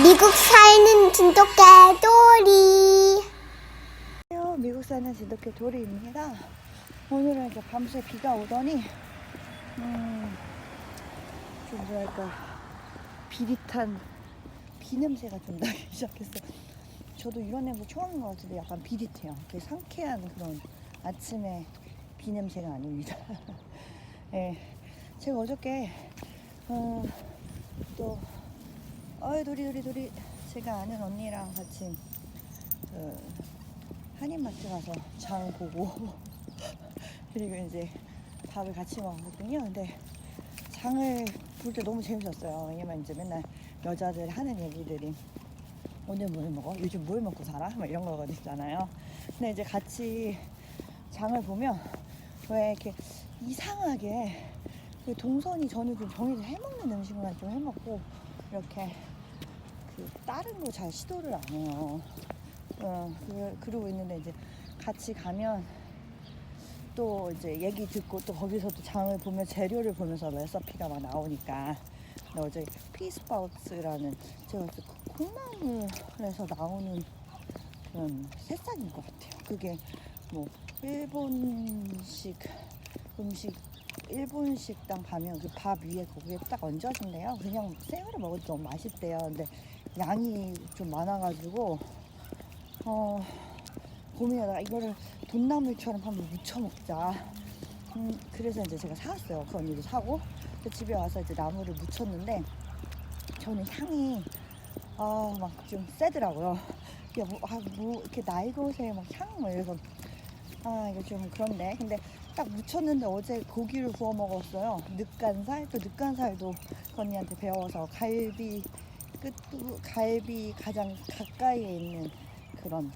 미국 사는 진돗개 도리. 미국 사는 지독해 도리입니다. 오늘은 이제 밤새 비가 오더니, 음, 좀 뭐랄까, 비릿한 비 냄새가 좀 나기 시작했어요. 저도 이런 냄새 처음인 것 같은데 약간 비릿해요. 되게 상쾌한 그런 아침에 비 냄새가 아닙니다. 예. 제가 어저께, 어, 또, 어이, 도리, 도리, 도리. 제가 아는 언니랑 같이, 그, 한인마트 가서 장 보고 그리고 이제 밥을 같이 먹었거든요. 근데 장을 볼 때 너무 재밌었어요. 왜냐면 이제 맨날 여자들 하는 얘기들이 오늘 뭘 먹어? 요즘 뭘 먹고 살아? 막 이런 거거든요. 근데 이제 같이 장을 보면 왜 이렇게 이상하게 그 동선이 저는 좀 정해서 해먹는 음식만 좀 해먹고 이렇게 그 다른 거 잘 시도를 안 해요. 어, 그, 그러고 있는데 이제 같이 가면 또 이제 얘기 듣고 또 거기서도 장을 보면 재료를 보면서 레시피가 막 나오니까 어제 피스파우스라는 제가 콩나물에서 나오는 그런 새싹인 것 같아요. 그게 뭐 일본식 음식 일본 식당 가면 그 밥 위에 거기에 딱 얹어진대요. 그냥 생으로 먹어도 너무 맛있대요. 근데 양이 좀 많아가지고 어, 고민하다가 이거를 돈나물처럼 한번 무쳐 먹자. 음, 그래서 이제 제가 사왔어요. 그 언니도 사고. 그 집에 와서 이제 나물을 무쳤는데 저는 향이 아, 막 좀 세더라고요. 이게 뭐, 아, 뭐 이렇게 날것에 막 향, 뭐 이래서 아, 이거 좀 그런데. 근데 딱 무쳤는데 어제 고기를 구워 먹었어요. 늑간살, 또 늑간살도 그 언니한테 배워서 갈비 끝부 갈비 가장 가까이에 있는 그런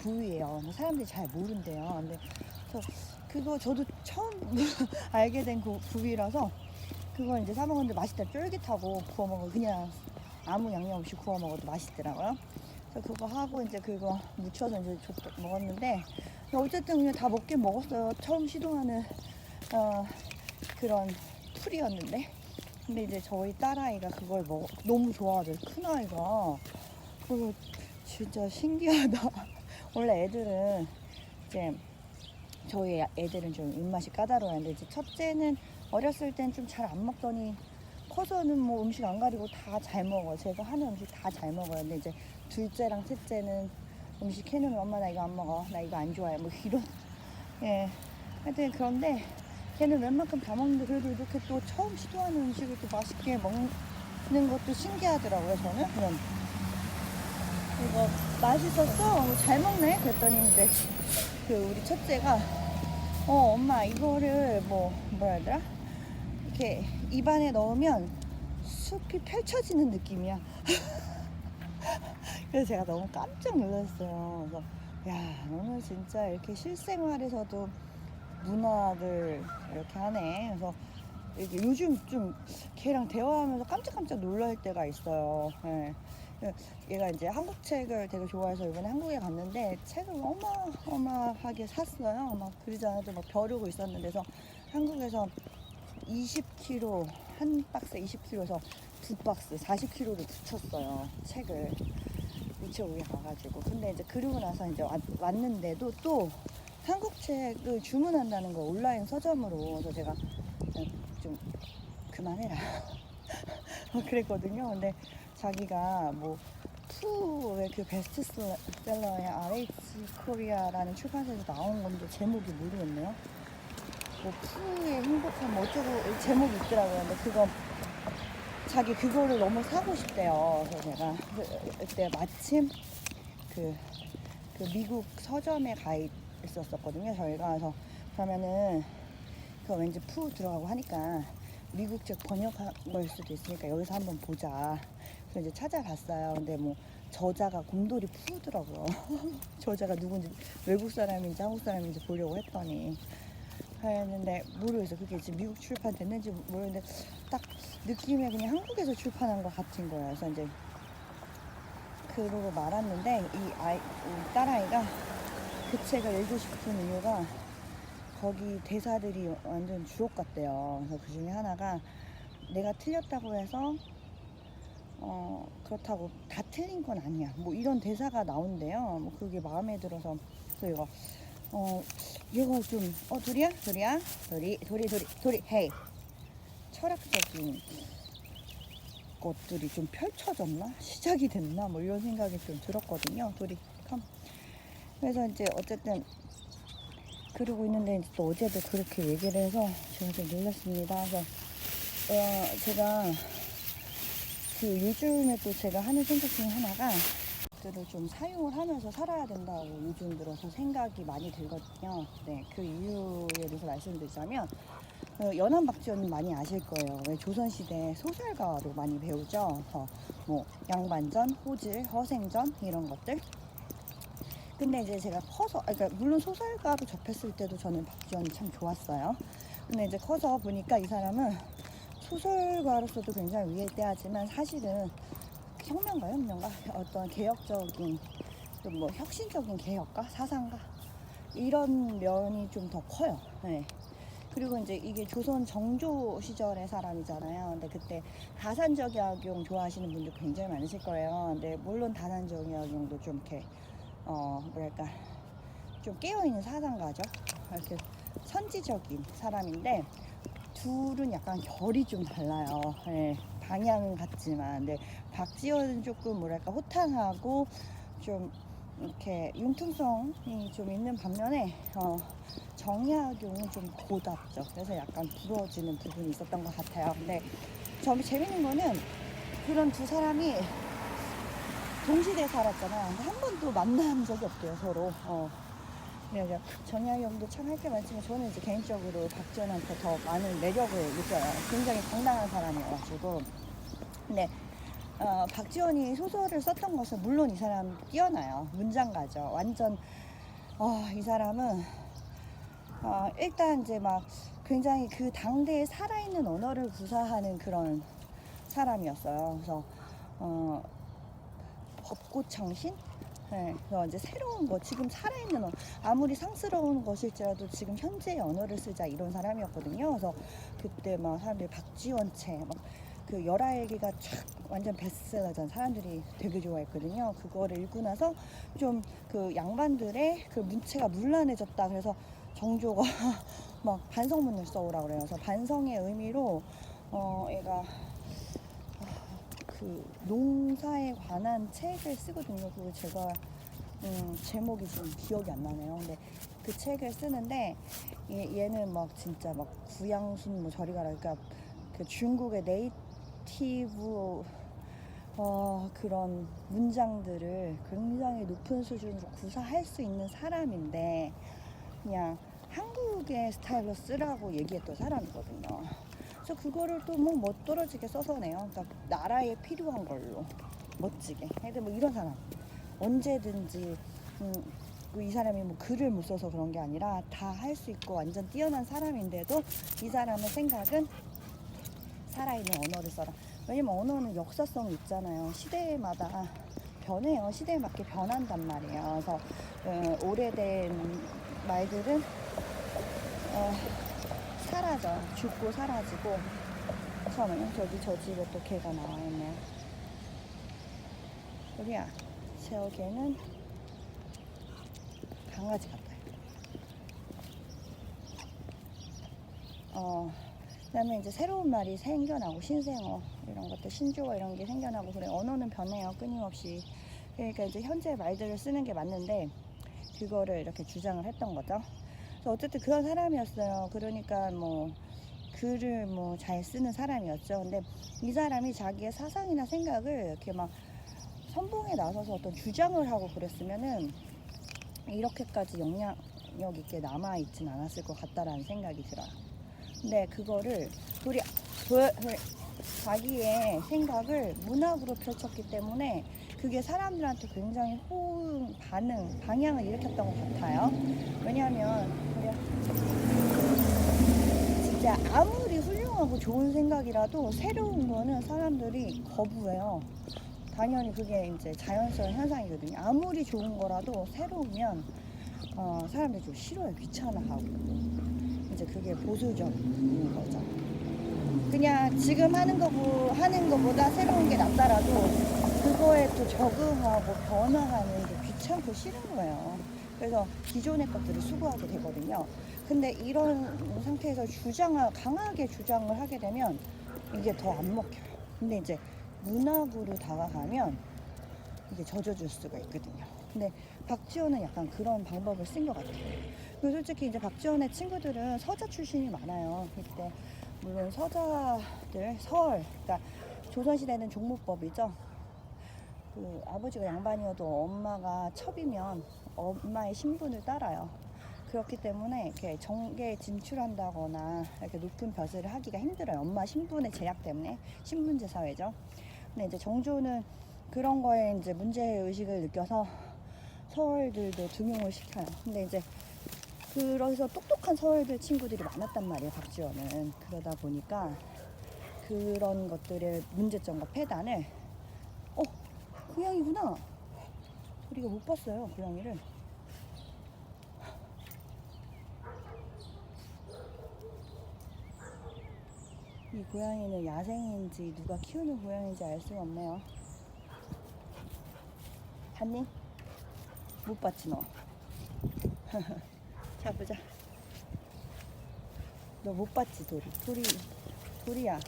부위예요. 사람들이 잘 모른대요. 근데 저 그거 저도 처음 알게 된 그 부위라서 그걸 이제 사 먹었는데 맛있다. 쫄깃하고 구워 먹어 그냥 아무 양념 없이 구워 먹어도 맛있더라고요. 그래서 그거 하고 이제 그거 무쳐서 이제 줬- 먹었는데 어쨌든 그냥 다 먹긴 먹었어요. 처음 시도하는 어, 그런 풀이었는데 근데 이제 저희 딸아이가 그걸 먹 너무 좋아하죠. 큰 아이가 그래서 진짜 신기하다. 원래 애들은 이제 저희 애들은 좀 입맛이 까다로운데 이제 첫째는 어렸을 땐 좀 잘 안 먹더니 커서는 뭐 음식 안 가리고 다 잘 먹어요. 제가 하는 음식 다 잘 먹어요. 근데 이제 둘째랑 셋째는 음식 해놓으면 엄마 나 이거 안 먹어. 나 이거 안 좋아해. 뭐 이런 예. 하여튼 그런데 걔는 웬만큼 다 먹는데 그래도 이렇게 또 처음 시도하는 음식을 또 맛있게 먹는 것도 신기하더라고요. 저는 그런 이거 맛있었어? 어, 잘 먹네? 그랬더니 이제 그 우리 첫째가 어 엄마 이거를 뭐 뭐라 해야 되나? 이렇게 입안에 넣으면 숲이 펼쳐지는 느낌이야. 그래서 제가 너무 깜짝 놀랐어요. 그래서 야 너는 진짜 이렇게 실생활에서도 문화를 이렇게 하네. 그래서 이게 요즘 좀 걔랑 대화하면서 깜짝깜짝 놀랄 때가 있어요. 예. 얘가 이제 한국 책을 되게 좋아해서 이번에 한국에 갔는데 책을 어마어마하게 샀어요. 막 그러지 않아도 막 벼르고 있었는데 그래서 한국에서 20kg 한 박스 20kg에서 두 박스 40kg를 붙였어요. 책을 우체국에 가가지고 근데 이제 그러고 나서 이제 왔, 왔는데도 또 한국 책을 주문한다는 거 온라인 서점으로 그래서 제가 좀 그만해라 그랬거든요. 근데 자기가 뭐 푸의 그 베스트셀러의 RH 코리아라는 출판사에서 나온 건데 제목이 모르겠네요. 뭐 푸의 행복한 뭐 어쩌고 제목이 있더라고요. 근데 그거 자기 그거를 너무 사고 싶대요. 그래서 제가 그- 그때 마침 그, 그 미국 서점에 가 있- 있었었거든요. 저희가 그래서 그러면은 그 왠지 푸 들어가고 하니까 미국 책 번역한 걸 수도 있으니까 여기서 한번 보자. 그래서 이제 찾아봤어요. 근데 뭐 저자가 곰돌이 푸더라고요. 저자가 누군지 외국 사람인지 한국 사람인지 보려고 했더니 했는데 모르겠어. 그게 지금 미국 출판 됐는지 모르겠는데 딱 느낌에 그냥 한국에서 출판한 것 같은 거예요. 그래서 이제 그러고 말았는데 이 아이 이 딸아이가 그 책을 읽고 싶은 이유가 거기 대사들이 완전 주옥 같대요. 그래서 그 중에 하나가 내가 틀렸다고 해서 어, 그렇다고 다 틀린 건 아니야. 뭐 이런 대사가 나온대요. 뭐 그게 마음에 들어서 그래서 어 얘가 좀어 도리야 도리야 도리 도리 도리 헤이 철학적인 것들이 좀 펼쳐졌나 시작이 됐나 뭐 이런 생각이 좀 들었거든요. 컴. 그래서 이제 어쨌든 그러고 있는데 이제 또 어제도 그렇게 얘기를 해서 제가 좀 놀랐습니다. 그래서 어, 제가 그 요즘에 또 제가 하는 생각 중에 하나가 들을 좀 사용을 하면서 살아야 된다고 요즘 들어서 생각이 많이 들거든요. 네, 그 이유에 대해서 말씀드리자면 어, 연한 박지원님 많이 아실 거예요. 왜 조선시대 소설가로 많이 배우죠. 그래서 뭐 양반전, 호질, 허생전 이런 것들. 근데 이제 제가 커서, 아, 그러니까 물론 소설가로 접했을 때도 저는 박지원이 참 좋았어요. 근데 이제 커서 보니까 이 사람은 소설가로서도 굉장히 위대하지만 사실은 혁명가, 혁명가 어떤 개혁적인 그뭐 혁신적인 개혁가, 사상가 이런 면이 좀 더 커요. 네. 그리고 이제 이게 조선 정조 시절의 사람이잖아요. 근데 그때 다산적 약용 좋아하시는 분들 굉장히 많으실 거예요. 근데 물론 다산적 약용도 좀 이렇게 어 뭐랄까 좀 깨어있는 사상가죠. 이렇게 선지적인 사람인데 둘은 약간 결이 좀 달라요. 예, 방향은 같지만, 근데 박지원은 조금 뭐랄까 호탕하고 좀 이렇게 융통성이 좀 있는 반면에 어, 정약용은 좀 고답죠. 그래서 약간 부러지는 부분이 있었던 것 같아요. 근데 저 재밌는 거는 그런 두 사람이 동시대에 살았잖아요. 근데 한 번도 만난 적이 없대요, 서로. 어. 그래서 정약용도 참 할 게 많지만 저는 이제 개인적으로 박지원한테 더 많은 매력을 느껴요. 굉장히 당당한 사람이어가지고. 근데 어, 박지원이 소설을 썼던 것은 물론 이 사람 뛰어나요. 문장가죠. 완전 어, 이 사람은 어, 일단 이제 막 굉장히 그 당대에 살아있는 언어를 구사하는 그런 사람이었어요. 그래서 어, 벚꽃청신? 네, 그래서 이제 새로운 거, 지금 살아있는 언어, 아무리 상스러운 것일지라도 지금 현재의 언어를 쓰자 이런 사람이었거든요. 그래서 그때 막 사람들이 박지원체, 막그 열아일기가 촥 완전 베스트셀러잖아. 사람들이 되게 좋아했거든요. 그거를 읽고 나서 좀 그 양반들의 그 문체가 문란해졌다. 그래서 정조가 막 반성문을 써오라 그래요. 그래서 반성의 의미로 어 얘가 그 농사에 관한 책을 쓰거든요. 그거 제가 음, 제목이 좀 기억이 안 나네요. 근데 그 책을 쓰는데 얘, 얘는 막 진짜 막 구양순 뭐 저리 가라. 그러니까 그 중국의 네이티브 어, 그런 문장들을 굉장히 높은 수준으로 구사할 수 있는 사람인데 그냥 한국의 스타일로 쓰라고 얘기했던 사람이거든요. 그래서 그거를 또뭐 멋떨어지게 써서네요. 그러니까 나라에 필요한 걸로 멋지게. 근데 뭐 이런 사람 언제든지 음, 그이 사람이 뭐 글을 못 써서 그런 게 아니라 다 할 수 있고 완전 뛰어난 사람인데도 이 사람의 생각은 살아있는 언어를 써라. 왜냐면 언어는 역사성이 있잖아요. 시대마다 변해요. 시대에 맞게 변한단 말이에요. 그래서 어, 오래된 말들은 어, 사라져. 죽고 사라지고. 잠깐만요. 저기 저 집에 또 개가 나와 있네요. 여기야. 제 개는 강아지 같아요. 어, 그 다음에 이제 새로운 말이 생겨나고 신생어 이런 것들 신조어 이런 게 생겨나고 그래 언어는 변해요 끊임없이 그러니까 이제 현재 말들을 쓰는 게 맞는데 그거를 이렇게 주장을 했던 거죠. 어쨌든 그런 사람이었어요. 그러니까 뭐 글을 뭐 잘 쓰는 사람이었죠. 근데 이 사람이 자기의 사상이나 생각을 이렇게 막 선봉에 나서서 어떤 주장을 하고 그랬으면은 이렇게까지 영향력 있게 남아 있진 않았을 것 같다라는 생각이 들어요. 근데 그거를 도, 자기의 생각을 문학으로 펼쳤기 때문에 그게 사람들한테 굉장히 호응, 반응, 방향을 일으켰던 것 같아요. 왜냐하면 진짜 아무리 훌륭하고 좋은 생각이라도 새로운 거는 사람들이 거부해요. 당연히 그게 이제 자연스러운 현상이거든요. 아무리 좋은 거라도 새로우면 어, 사람들이 좀 싫어요. 귀찮아하고. 이제 그게 보수적인 거죠. 그냥 지금 하는 거보 하는 거보다 새로운 게 낫더라도 그거에 또 적응하고 변화하는 게 귀찮고 싫은 거예요. 그래서 기존의 것들을 수고하게 되거든요. 근데 이런 상태에서 주장을 강하게 주장을 하게 되면 이게 더 안 먹혀요. 근데 이제 문학으로 다가가면 이게 젖어줄 수가 있거든요. 근데 박지원은 약간 그런 방법을 쓴 것 같아요. 그리고 솔직히 이제 박지원의 친구들은 서자 출신이 많아요. 이때 물론 서자들 서울, 그러니까 조선시대는 종무법이죠. 그 아버지가 양반이어도 엄마가 첩이면 엄마의 신분을 따라요. 그렇기 때문에 이렇게 정계에 진출한다거나 이렇게 높은 벼슬을 하기가 힘들어요. 엄마 신분의 제약 때문에 신분제 사회죠. 근데 이제 정조는 그런 거에 이제 문제 의식을 느껴서 서울들도 등용을 시켜요. 근데 이제 그래서 똑똑한 서울들 친구들이 많았단 말이에요. 박지원은 그러다 보니까 그런 것들의 문제점과 폐단을 어 고양이구나. 우리가 못 봤어요 고양이를. 이 고양이는 야생인지 누가 키우는 고양이인지 알 수가 없네요. 봤니? 못 봤지 너. 자 보자. 너 못 봤지 도리. 도리 도리야.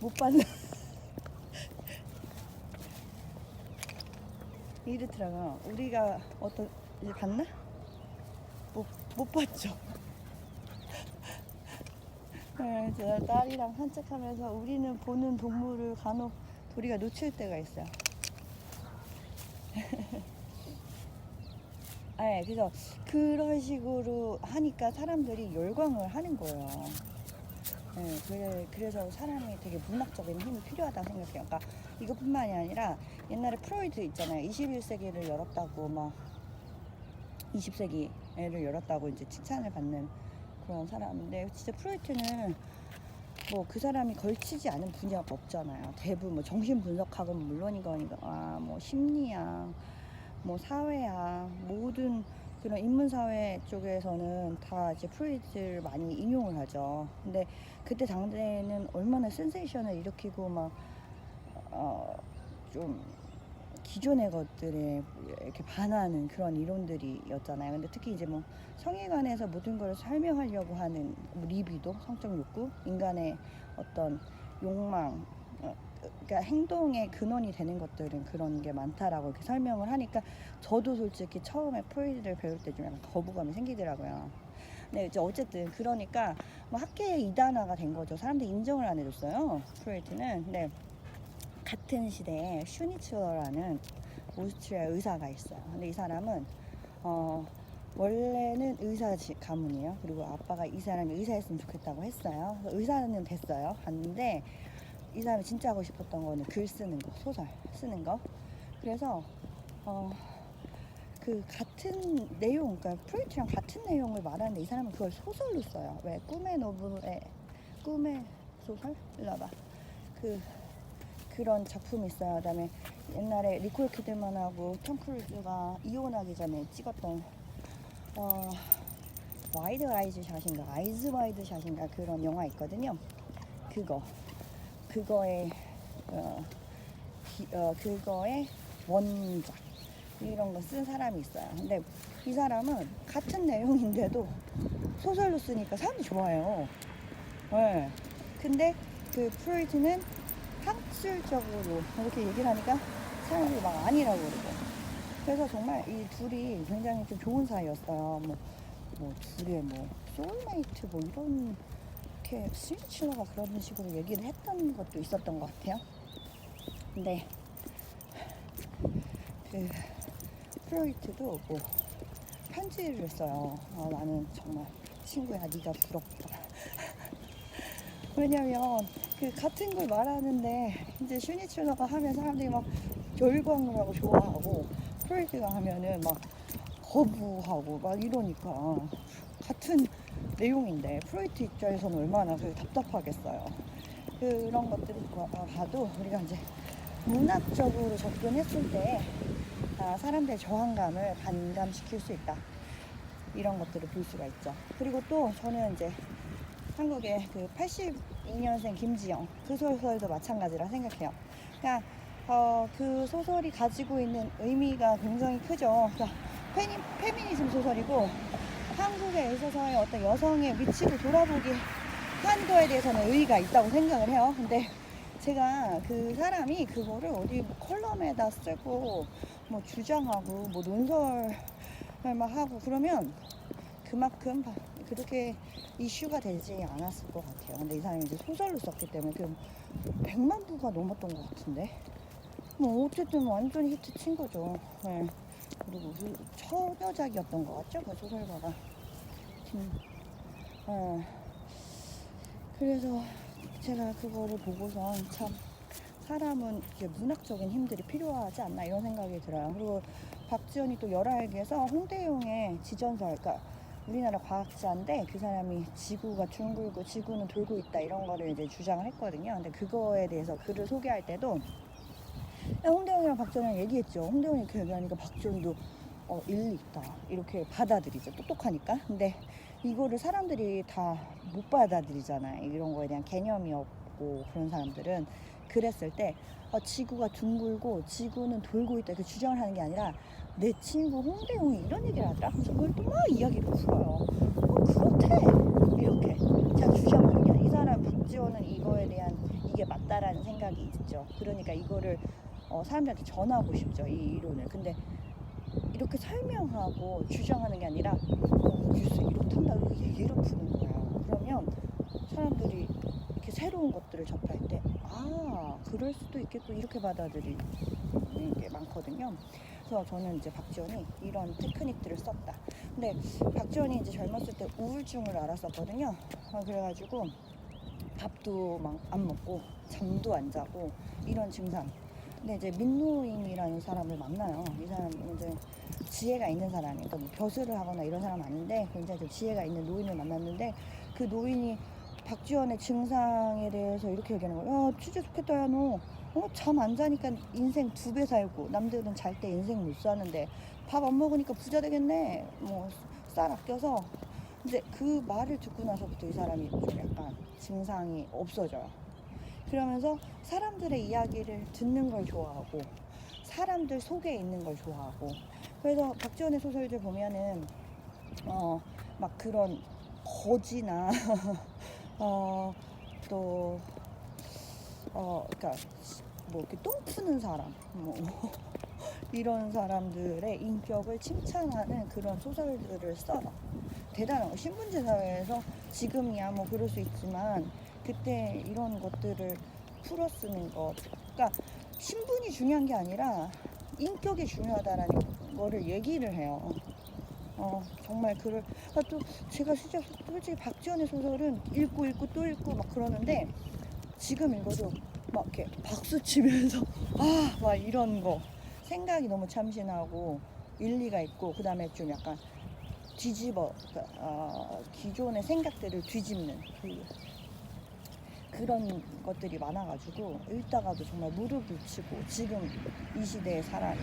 못 봤나? 이르트라가 우리가 어떤 이제 봤나? 못, 못 봤죠. 네, 제가 딸이랑 산책하면서 우리는 보는 동물을 간혹 도리가 놓칠 때가 있어요. 네, 그래서 그런 식으로 하니까 사람들이 열광을 하는 거예요. 네, 그래, 그래서 사람이 되게 문학적인 힘이 필요하다고 생각해요. 그러니까 이것뿐만이 아니라 옛날에 프로이드 있잖아요. 21세기를 열었다고 막 20세기를 열었다고 이제 칭찬을 받는 그런 사람인데 진짜 프로이트는 뭐 그 사람이 걸치지 않은 분야가 없잖아요. 대부분 뭐 정신 분석학은 물론이거니까 아, 뭐 심리학, 뭐 사회학 모든 그런 인문사회 쪽에서는 다 이제 프로이트를 많이 인용을 하죠. 근데 그때 당대에는 얼마나 센세이션을 일으키고 막 어, 좀 기존의 것들에 이렇게 반하는 그런 이론들이었잖아요. 근데 특히 이제 뭐 성에 관해서 모든 걸 설명하려고 하는 뭐 리비도, 성적 욕구, 인간의 어떤 욕망, 어, 그러니까 행동의 근원이 되는 것들은 그런 게 많다라고 이렇게 설명을 하니까 저도 솔직히 처음에 프로이드를 배울 때 좀 약간 거부감이 생기더라고요. 네, 이제 어쨌든 그러니까 뭐 학계의 이단화가 된 거죠. 사람들이 인정을 안 해줬어요. 프로이트는. 근데 같은 시대에 슈니츠러라는 오스트리아 의사가 있어요. 근데 이 사람은 어, 원래는 의사 지- 가문이에요. 그리고 아빠가 이 사람이 의사였으면 좋겠다고 했어요. 의사는 됐어요. 갔는데 이 사람이 진짜 하고 싶었던 거는 글 쓰는 거, 소설 쓰는 거. 그래서 어, 그 같은 내용, 그러니까 프로이트랑 같은 내용을 말하는데 이 사람은 그걸 소설로 써요. 왜 꿈의 노브의 꿈의 소설? 일로 와봐. 그 그런 작품이 있어요. 그다음에 옛날에 리콜 키드만하고 톰 크루즈가 이혼하기 전에 찍었던 어, 와이드 아이즈 샷인가 아이즈 와이드 샷인가 그런 영화 있거든요. 그거 그거의 어, 기- 어, 그거의 원작 이런 거 쓴 사람이 있어요. 근데 이 사람은 같은 내용인데도 소설로 쓰니까 사람들이 좋아해요. 네. 근데 그 프로이트는 학술적으로 이렇게 얘기를 하니까 사람들이 막 아니라고 그러고 그래서 정말 이 둘이 굉장히 좀 좋은 사이였어요 뭐, 뭐 둘의 뭐 소울메이트 뭐 이런 이렇게 스위치너가 그런 식으로 얘기를 했던 것도 있었던 것 같아요. 근데 그 프로이트도 뭐 편지를 써요. 아, 나는 정말 친구야. 네가 부럽다. 왜냐면 그 같은 걸 말하는데 이제 슈니츠너가 하면 사람들이 막 열광을 하고 좋아하고 프로이트가 하면은 막 거부하고 막 이러니까 같은 내용인데 프로이트 입장에서는 얼마나 그 답답하겠어요. 그런 것들을 봐- 봐도 우리가 이제 문학적으로 접근했을 때 아, 사람들의 저항감을 반감시킬 수 있다. 이런 것들을 볼 수가 있죠. 그리고 또 저는 이제 한국의 그 82년생 김지영 그 소설도 마찬가지라 생각해요. 그러니까 어, 그 소설이 가지고 있는 의미가 굉장히 크죠. 그러니까 페니, 페미니즘 소설이고 한국에 있어서의 어떤 여성의 위치를 돌아보기 한 거에 대해서는 의의가 있다고 생각을 해요. 근데 제가 그 사람이 그거를 어디 뭐 컬럼에다 쓰고 뭐 주장하고 뭐 논설을 막 하고 그러면 그만큼 바- 그렇게 이슈가 되지 않았을 것 같아요. 근데 이 사람이 이제 소설로 썼기 때문에 그 100만 부가 넘었던 것 같은데. 뭐 어쨌든 완전히 히트 친 거죠. 네. 그리고 그 처녀작이었던 것 같죠? 그 소설가가. 음, 어. 그래서 제가 그거를 보고선 참 사람은 이제 문학적인 힘들이 필요하지 않나 이런 생각이 들어요. 그리고 박지원이 또 열알기에서 홍대용의 지전설, 그러니까 우리나라 과학자인데 그 사람이 지구가 둥글고 지구는 돌고 있다 이런 거를 이제 주장을 했거든요. 근데 그거에 대해서 글을 소개할 때도 홍대용이랑 박지원이랑 얘기했죠. 홍대용이 이렇게 얘기하니까 박지원도 어, 일리 있다 이렇게 받아들이죠. 똑똑하니까. 근데 이거를 사람들이 다 못 받아들이잖아요. 이런 거에 대한 개념이 없고 그런 사람들은 그랬을 때 어, 지구가 둥글고 지구는 돌고 있다 이렇게 주장을 하는 게 아니라 내 친구 홍대용이 이런 얘기를 하더라. 그래서 그걸 또 막 이야기를 풀어요. 어, 그렇대 이렇게 제가 주장하는 게 아니라 이 사람 박지원은 이거에 대한 이게 맞다라는 생각이 있죠. 그러니까 이거를 어, 사람들한테 전하고 싶죠 이 이론을. 근데 이렇게 설명하고 주장하는 게 아니라 어, 뉴스 이렇단다고 얘기를 푸는 거예요. 그러면 사람들이 이렇게 새로운 것들을 접할 때, 아, 그럴 수도 있겠고, 이렇게 받아들이는 게 많거든요. 그래서 저는 이제 박지원이 이런 테크닉들을 썼다. 근데 박지원이 이제 젊었을 때 우울증을 앓았었거든요. 어, 그래가지고 밥도 막 안 먹고, 잠도 안 자고, 이런 증상. 근데 이제 민노임이라는 사람을 만나요. 이 사람은 이제 지혜가 있는 사람이, 그러니까 뭐 벼슬을 하거나 이런 사람 아닌데 굉장히 좀 지혜가 있는 노인을 만났는데 그 노인이 박지원의 증상에 대해서 이렇게 얘기하는 거예요. 야, 진짜 좋겠다, 야, 너. 어, 잠 안 자니까 인생 두 배 살고, 남들은 잘 때 인생 못 사는데, 밥 안 먹으니까 부자 되겠네. 뭐, 쌀 아껴서. 이제 그 말을 듣고 나서부터 이 사람이 좀 약간 증상이 없어져요. 그러면서 사람들의 이야기를 듣는 걸 좋아하고, 사람들 속에 있는 걸 좋아하고, 그래서 박지원의 소설들 보면은, 어, 막 그런 거지나, 어, 또, 어, 그니까, 뭐, 이렇게 똥 푸는 사람, 뭐, 이런 사람들의 인격을 칭찬하는 그런 소설들을 써요. 대단한 거. 신분제 사회에서 지금이야 뭐 그럴 수 있지만, 그때 이런 것들을 풀어 쓰는 것. 그러니까, 신분이 중요한 게 아니라, 인격이 중요하다라는 거를 얘기를 해요. 어, 정말 글을, 아, 또, 제가 진짜 솔직히 박지원의 소설은 읽고 읽고 또 읽고 막 그러는데 지금 읽어도 막 이렇게 박수 치면서 아, 막 이런 거 생각이 너무 참신하고 일리가 있고 그 다음에 좀 약간 뒤집어 그러니까, 어, 기존의 생각들을 뒤집는 그, 그런 것들이 많아가지고 읽다가도 정말 무릎을 치고 지금 이 시대의 사람이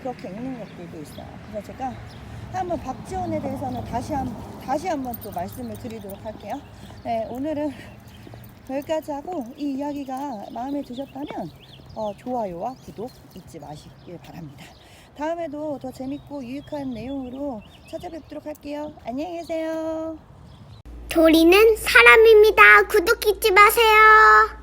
그렇게 읽는 것들도 있어요. 그래서 제가 한번 박지원에 대해서는 다시 한 다시 한번 또 말씀을 드리도록 할게요. 네, 오늘은 여기까지 하고 이 이야기가 마음에 드셨다면 어, 좋아요와 구독 잊지 마시길 바랍니다. 다음에도 더 재밌고 유익한 내용으로 찾아뵙도록 할게요. 안녕히 계세요. 도리는 사람입니다. 구독 잊지 마세요.